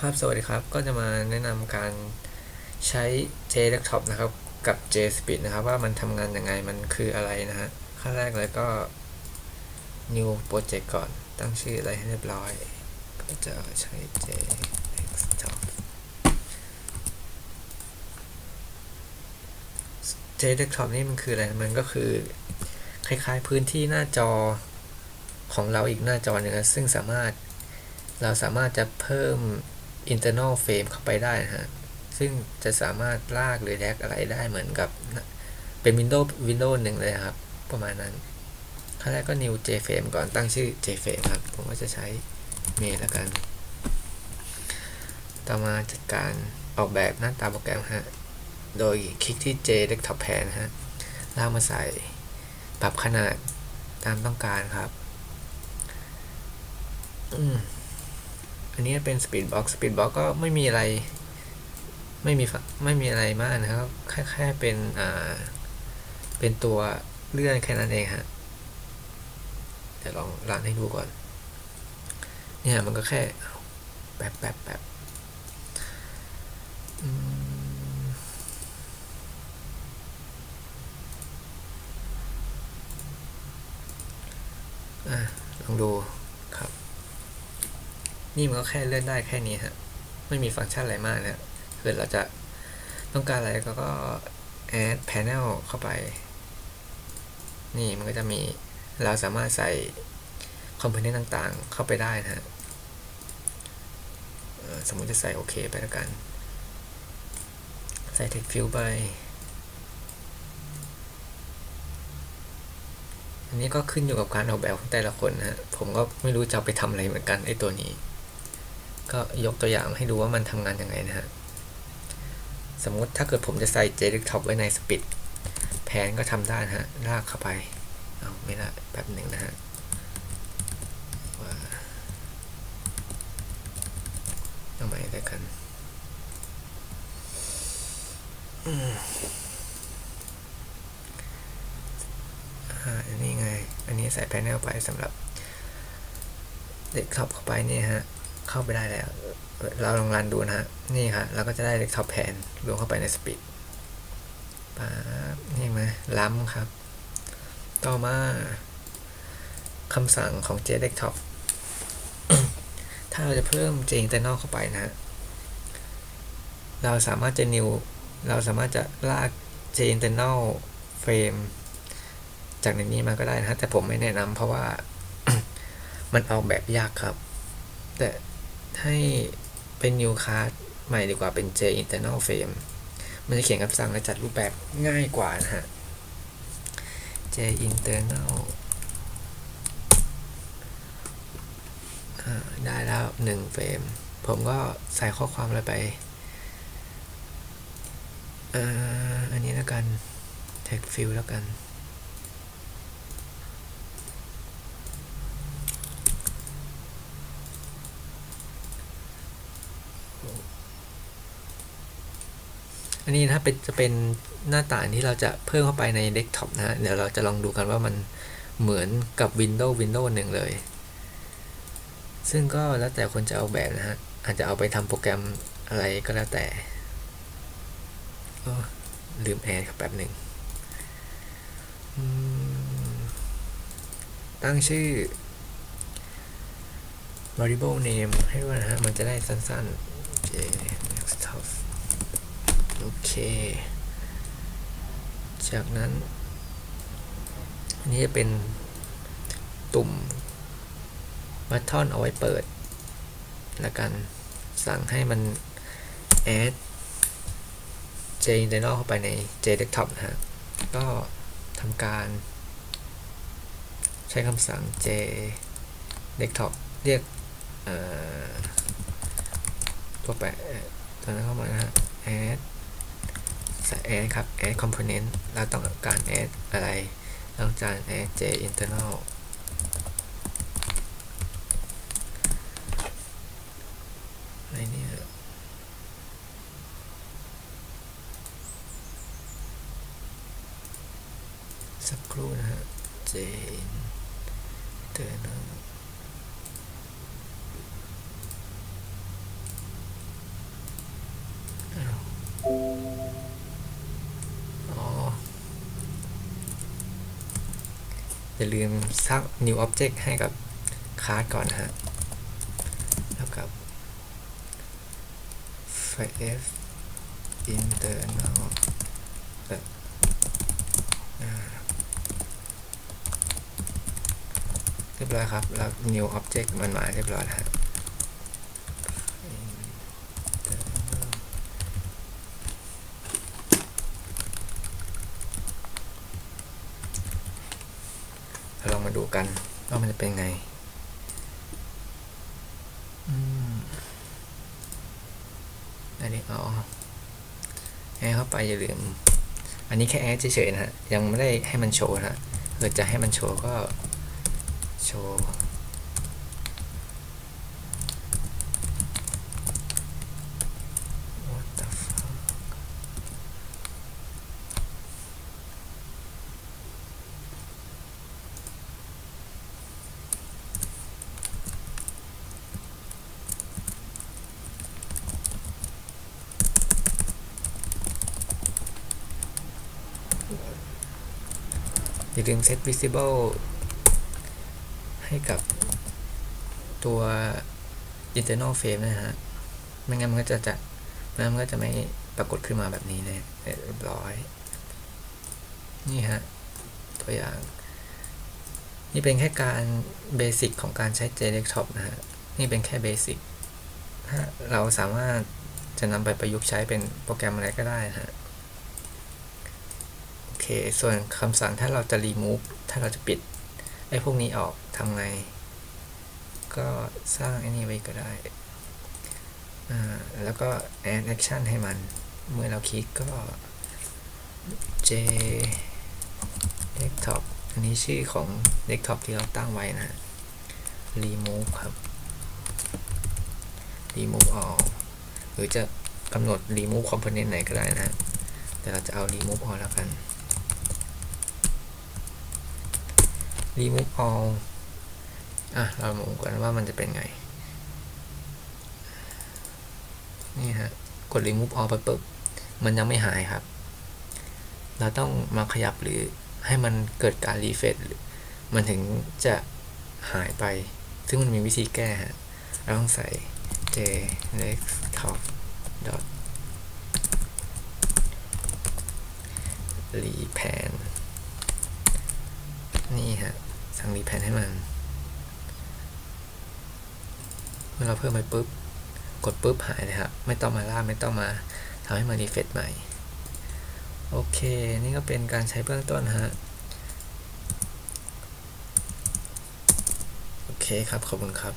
ครับ สวัสดีครับ ก็จะมาแนะนำการใช้ J Desktop นะครับ กับ J Speed นะครับ ว่ามันทำงานยังไง มันคืออะไรนะฮะ ขั้นแรกเลยก็ New Project ก่อน ตั้งชื่ออะไรให้เรียบร้อย ก็จะใช้ J Desktop J Desktop นี่มันคืออะไร มันก็คือ คล้ายๆพื้นที่หน้าจอของเราอีกหน้าจอหนึ่งซึ่งสามารถเราสามารถจะเพิ่ม internal frame เข้าไปได้นะฮะ ซึ่งจะสามารถลากหรือแดกอะไรได้เหมือนกับ เป็น Windows Windows หนึ่งเลยครับ ประมาณนั้นขั้นแรกก็ new JFrame ก่อนตั้งชื่อ JFrame ครับ ผมก็จะใช้เมลแล้วกัน ต่อมาจัดการออกแบบหน้าตาโปรแกรมฮะ โดยคลิกที่ J Desktop Pan ฮะลากมาใส่ปรับขนาดตามต้องการครับ อืม อันนี้เป็น Speedbox Speedbox ก็ไม่มีอะไร ไม่มีไม่มีอะไรมากนะครับ แค่แค่เป็นอ่าเป็นตัวเลื่อนแค่นั้นเองฮะเดี๋ยวลองรันให้ดูก่อน เนี่ยมันก็แค่แป๊บแป๊บแป๊บอืมอะลองดู นี่มันก็แค่เลื่อนได้แค่นี้ฮะ ไม่มีฟังก์ชันอะไรมากนะคือเราจะต้องการอะไรก็ก็ add panel เข้าไป นี่มันก็จะมีเราสามารถใส่คอมโพเนนต์ต่างๆ เข้าไปได้นะฮะสมมติจะใส่โอเคไปแล้วกัน ใส่ text field ไป อันนี้ก็ขึ้นอยู่กับการออกแบบของแต่ละคนนะฮะผมก็ไม่รู้จะไปทำอะไรเหมือนกันไอ้ตัวนี้ ก็ยกตัวอย่างให้ดูว่ามันทำงานยังไงนะฮะ สมมติถ้าเกิดผมจะใส่ J Desktop ไว้ใน Speed แผนก็ทำได้นะฮะ ลากเข้าไป เอาไม่ละแป๊บหนึ่งนะฮะเอาใหม่ด้กันอันนี้ไง อันนี้ใส่แผนไปสำหรับเด็กขับเข้าไปนี่ฮะ เข้าไปได้แล้ว เราลองรันดูนะฮะ นี่ครับเราก็จะได้เด็กท็อปแผนรวมเข้าไปในสปีดป๊าบนี่ไหมล้ำครับ ต่อมาคำสั่งของ J Desktop ถ้าเราจะเพิ่ม J Internal เข้าไปนะฮะ เราสามารถจะ new เราสามารถจะลาก J Internal Frame จากในนี้มาก็ได้นะฮะ แต่ผมไม่แนะนำเพราะว่ามันออกแบบยากครับ แต่ ให้เป็น new card ใหม่ดีกว่าเป็น J internal frame มันจะเขียนคำสั่งและจัดรูปแบบง่ายกว่านะฮะ J internal ได้แล้ว1เฟรม ผมก็ใส่ข้อความอะไรไปอันนี้แล้วกัน text field แล้วกัน อันนี้ถ้าเป็นจะเป็นหน้าต่างที่เราจะเพิ่มเข้าไปในเดสก์ท็อปนะฮะเดี๋ยวเราจะลองดูกันว่ามันเหมือนกับ Windows Windows หนึ่งเลย ซึ่งก็แล้วแต่คนจะเอาแบบนะฮะ อาจจะเอาไปทำโปรแกรมอะไรก็แล้วแต่ลืมแอดครับแป๊บหนึ่ง ตั้งชื่อ variable name ให้ด้วยนะฮะ มันจะได้สั้น ๆ j desktop โอเค จากนั้น อันนี้จะเป็นตุ่มบัตทอนเอาไว้เปิดแล้วกัน สั่งให้มัน add J internal เข้าไปใน J desktop นะฮะ ก็ทำการ ใช้คำสั่ง J desktop เรียก ตัวแปะตัวนั้นเข้ามานะฮะ add ใส่ add ครับ add component เราต้องการ add อะไรต้องการ add j internal อะไรเนี่ยสักครู่นะฮะ j internal อย่าลืมสร้าง new object ให้กับคลาสก่อนนะฮะแล้วกับ f internal เรียบร้อยครับ แล้ว new object มันมาเรียบร้อยแล้วฮะ internal เราลอง มาดูกันว่ามันจะเป็นไงอันนี้อ๋อแอดเข้าไปอย่าลืม อันนี้แค่แอดเฉยๆนะฮะ ยังไม่ได้ให้มันโชว์นะฮะเกิดจะให้มันโชว์ก็โชว์ What the fuck อย่าลืม set visible ให้กับตัว internal frame นะฮะ ไม่งั้นมันก็จะจะมันมันก็จะไม่ปรากฏขึ้นมาแบบนี้เลยเรียบร้อย นี่ฮะ ตัวอย่าง นี่เป็นแค่การเบสิกของการใช้ JDesktop นะฮะ นี่เป็นแค่เบสิกถ้าเราสามารถจะนำไปประยุกต์ใช้เป็นโปรแกรมอะไรก็ได้นะฮะ เค ส่วนคำสั่งถ้าเราจะ remove ถ้าเราจะปิดไอ้พวกนี้ออกทำไง ก็สร้างไอ้นี่ไว้ก็ได้ แล้วก็ add action ให้มัน เมื่อเราคลิกก็ j desktop อันนี้ชื่อของ desktop ที่เราตั้งไว้นะ remove ครับ remove all หรือจะกำหนด remove component ไหนก็ได้นะ แต่เราจะเอา remove all แล้วกัน remove all อะ เรามาดูกันว่ามันจะเป็นไง นี่ฮะ กด remove all ไปปุ๊บ มันยังไม่หายครับ เราต้องมาขยับหรือให้มันเกิดการรีเฟรชมันถึงจะหายไป ซึ่งมันมีวิธีแก้ฮะ เราต้องใส่ j desktop dot repan นี่ฮะ สั่งรีแพนให้มัน เมื่อเราเพิ่มไปปุ๊บ กดปุ๊บหายเลยครับ ไม่ต้องมาล่าไม่ต้องมาทำให้มันรีเฟซใหม่ โอเค นี่ก็เป็นการใช้เบื้องต้นฮะ โอเคครับ ขอบคุณครับ